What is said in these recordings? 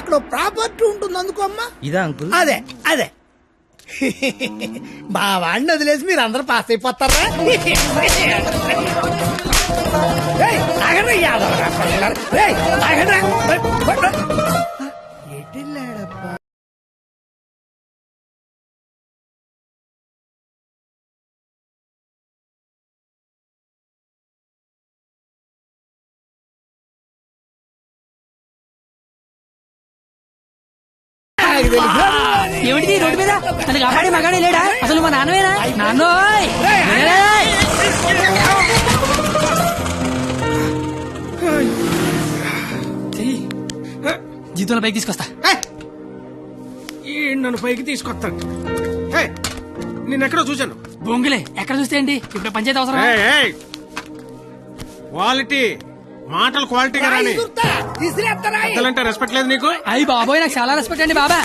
అక్కడ ప్రాపర్టీ ఉంటుంది అందుకో అమ్మా. ఇదా అంకుల్? అదే అదే. మా వాడిని వదిలేసి మీరు అందరూ పాస్ అయిపోతారా? ఆగండి, యాదవరా నాకు తెలుసు. ఏమిటి రోడ్డు మీద? తనకి అబ్బాడి మగాడే లేడా? అసలు మా నాన్నవేనా నాన్నోయ్! చెయ్యి. జీతంలో పైకి తీసుకొస్తా. నన్ను పైకి తీసుకొస్తాడు. హే, నిన్నెక్కడో చూశాను. బొంగులే. ఎక్కడ చూస్తే ఏంటి? ఇప్పుడు పంచాయతీ అవసరం. క్వాలిటీ మాటలు క్వాలిటీగా రాని? పెద్దలంటే రెస్పెక్ట్ లేదు నీకు? అయ్యి బాబోయ్ నాకు చాలా రెస్పెక్ట్ అండి బాబా.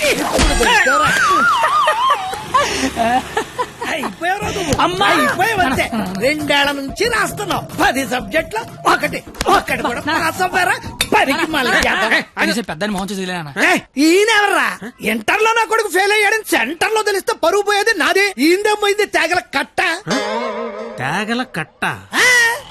అమ్మా! అయిపోయావు అంతే. రెండేళ్ళ నుంచి రాస్తున్నావు. పది సబ్జెక్టులు ఒకటి. ఒకటి కూడా పాస్ అవ్వరా? పదికి మళ్ళీ పెద్దని మోహన్ చూసి వదిలేనా? ఏయ్, ఈయనెవర్రా? ఇంటర్లో నా కొడుకు ఫెయిల్ అయ్యాడని సెంటర్లో తెలిస్తే పరువు పోయేది నాది. ఈందే పోయింది తెగల కట్ట. తేగల కట్ట.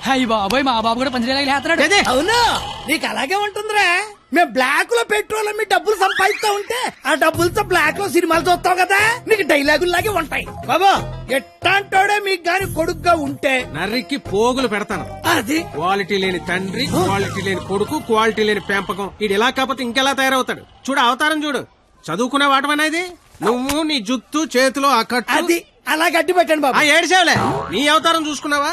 అయ్యి బాబోయ్ మా బాబు కూడా పంచలేలాగా లేస్తున్నాడు అవును. నీకు అలాగే ఉంటుందిరా. మేము బ్లాక్లో పెట్రోల్ మీ డబ్బులు సంపాదిస్తా ఉంటే ఆ డబ్బులతో బ్లాక్లో సినిమాలు చూస్తావు కదా? నీకు డైలాగులు లాగే ఉంటాయి. బాబా ఎట్టాంటోడే మీకు గాని కొడుకుగా ఉంటే? నర్రికి పోగులు పెడతాను. అది? క్వాలిటీ లేని తండ్రి క్వాలిటీ లేని కొడుకు క్వాలిటీ లేని పెంపకం. ఇది ఇలా కాకపోతే ఇంకెలా తయారవుతాడు? చూడు అవతారం చూడు. చదువుకునే వాటమేనా ఇది? నువ్వు నీ జుత్తు చేతిలో ఆ కట్టు. అది. అలా గట్టి పెట్టండి ఆ బాబా ఏడిసేవలే నీ అవతారం చూసుకున్నావా?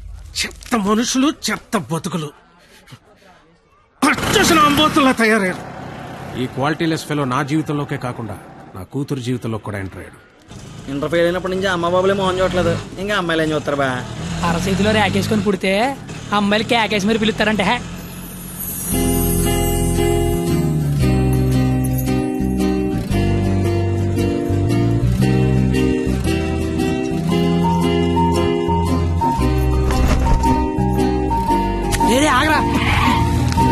చెత్త మనుషులు చెత్త బతుకులు. అంబోతుల్లా తయారయ్యారు. ఈ క్వాలిటీలెస్ ఫెలో నా జీవితంలోకే కాకుండా నా కూతురు జీవితంలో కూడా ఎంటర్ అయ్యాడు. ఇంటర్ ఫెయిల్ అయినప్పటి నుంచి అమ్మ బాబులే మోహన్ చూడట్లేదు ఇంకా అమ్మాయిలు ఏం చూస్తారు బా? అరచేతిలో రేకేసుకొని పుడితే అమ్మాయిలు కేకేసి మరి పిలుస్తారంటే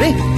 あ。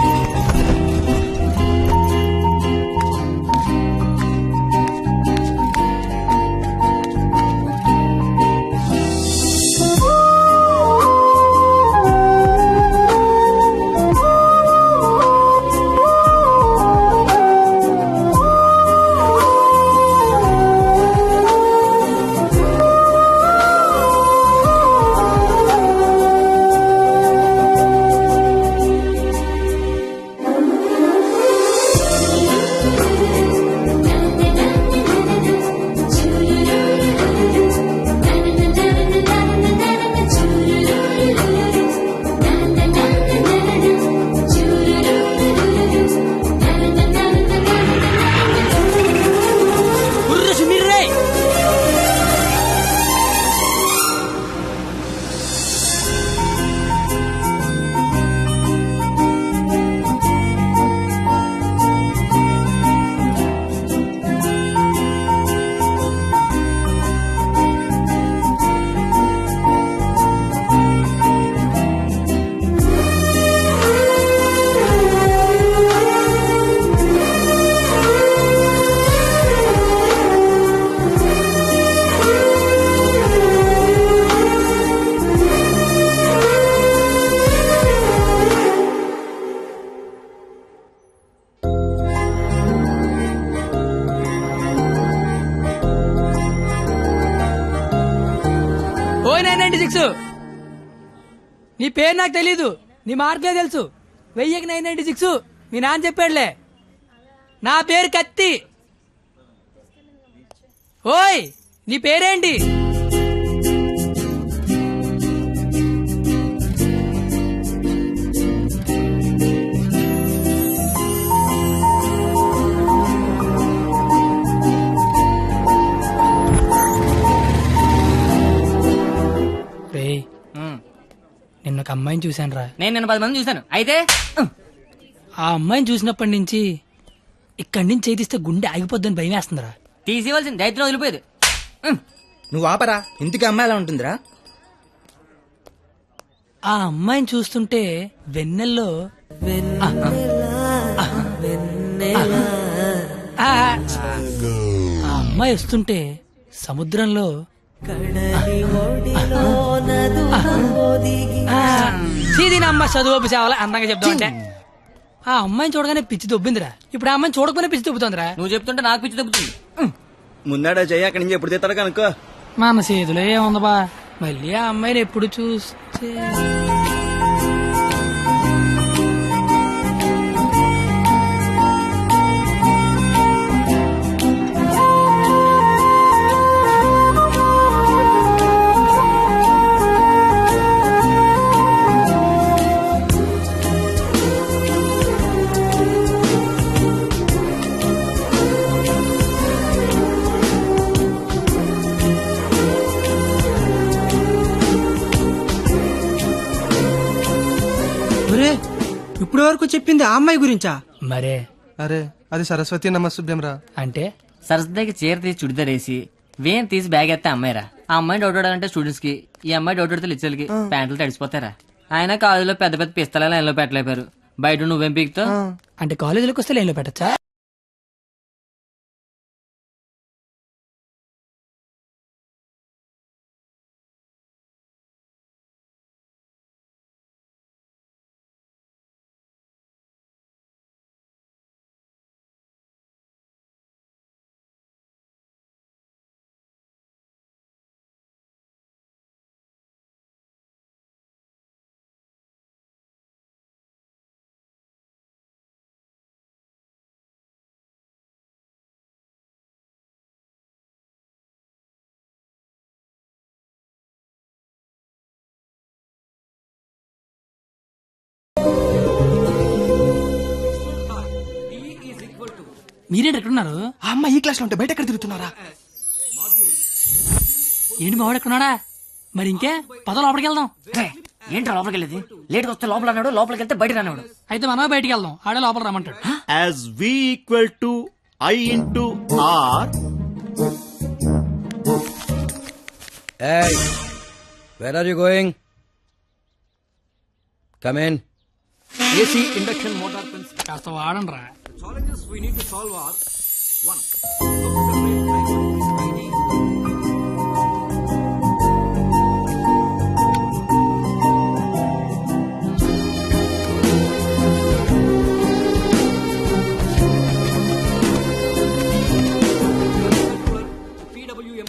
సిక్స్ నీ పేరు నాకు తెలీదు నీ మార్కులే తెలుసు. వెయ్యికి నైన్ నైన్టీ సిక్స్ మీ నాన్న చెప్పాడులే. నా పేరు కత్తి. ఓయ్ నీ పేరేంటి? అమ్మాయిని చూశాను రా నేను నిన్న పది మంది చూశాను. అయితే? ఆ అమ్మాయిని చూసినప్పటి నుంచి ఇక్కడి నుంచి చేతిస్తే గుండె ఆగిపోద్దని భయం వేస్తుందిరా. తీసేవలసిన దైత్యం వదిలిపోయేది. నువ్వు ఆపరా. ఇంటికి అమ్మాయి ఎలా ఉంటుందిరా? ఆ అమ్మాయిని చూస్తుంటే వెన్నెల్లో ఆ అమ్మాయి వస్తుంటే సముద్రంలో అమ్మ చదువు సేవలు అందంగా చెప్తా ఉంటే ఆ అమ్మాయిని చూడగానే పిచ్చి దొబ్బిందిరా. ఇప్పుడు ఆ అమ్మాయిని చూడకపోయినా పిచ్చి దొబ్బుతుందిరా. నువ్వు చెప్తుంటే నాకు పిచ్చి తగ్గుతుంది ముందాడా చెయ్యి అక్కడి నుంచి ఎప్పుడు తీస్తాడు కనుక్కో. మన చేతిలో ఏముంది బా? మళ్ళీ ఆ అమ్మాయిని ఎప్పుడు చూస్తే? ఇప్పుడు వరకు చెప్పింది ఆ అమ్మాయి గురించా? మరే. అరే అది సరస్వతి నమస్తుభ్యం రా అంటే? సరస్వతికి చీర తీసి చుడిదార్ వేసి వేన్ తీసి బ్యాగ్ ఎత్తే అమ్మాయిరా. ఆ అమ్మాయి డౌట్ అంటే స్టూడెంట్స్కి ఈ అమ్మాయి డౌట్ అడితే లిచ్చలకి ప్యాంట్లు తడిసిపోతారా? ఆయన కాలేజీలో పెద్ద పెద్ద పిస్తల లైన్లో పెట్టలేపారు. బయట నువ్వేం పీకుతావు? అంటే కాలేజీలోకి వస్తే లైన్లో పెట్టచ్చా? మీరేంటి ఎక్కడున్నారు? ఆ అమ్మాయి ఈ క్లాస్లో ఉంటే బయట ఎక్కడ తిరుగుతున్నారా? ఏంటి మావాడు ఎక్కడున్నాడా? మరి ఇంకే? పద లోపలికి వెళ్దాం. ఏంట్రా లోపలికి వెళ్ళేది? లేట్ వస్తే లోపల అన్నాడు లోపలికి వెళ్తే బయట రానివాడు. అయితే మనమే బయటికి వెళ్దాం. ఆడే లోపల రమ్మంటాడు. as v equal to i into r. Hey, where are you going? Come in. కాస్త వాడండి రా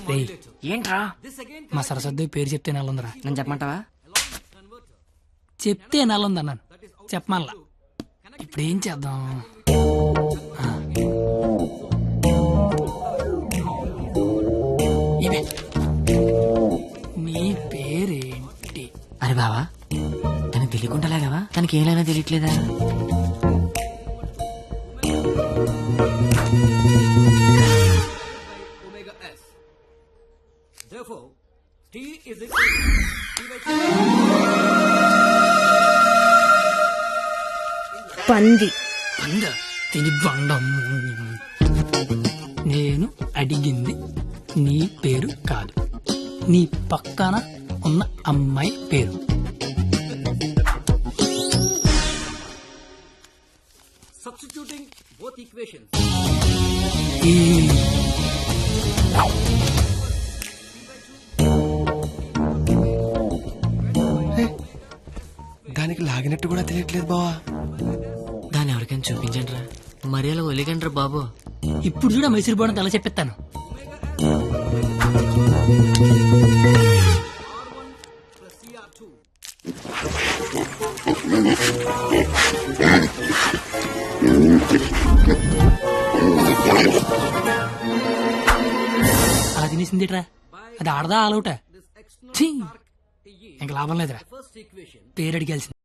రేయ్, ఏంట్రా? మా సరస్వతి పేరు చెప్తే నెలందిరా నన్ను చెప్పమంటావా? చెప్తే నెలంది అన్నాను చెప్పమల్లా ఇప్పుడు ఏం చేద్దాం? నీ పేరేంటి? అరే బావా తనకి తెలియకుండా లాగావా తనకి ఏమైనా తెలియట్లేదా? పంది అంద తిని బండం నేను అడిగింది నీ పేరు కాదు. నీ పక్కన ఉన్న అమ్మాయి పేరు. దానికి లాగినట్టు కూడా తెలియట్లేదు బావా. ఎవరికైనా చూపించండి రా మరి అలా ఒలిగండి రా బాబు. ఇప్పుడు చూడ మైసూర్ బోర్డు అలా చెప్పిస్తాను. అలా తినేసిందిట్రా. అది ఆడదా ఆలౌట ఇంకా లాభం లేదురా. పేరు అడిగాల్సింది.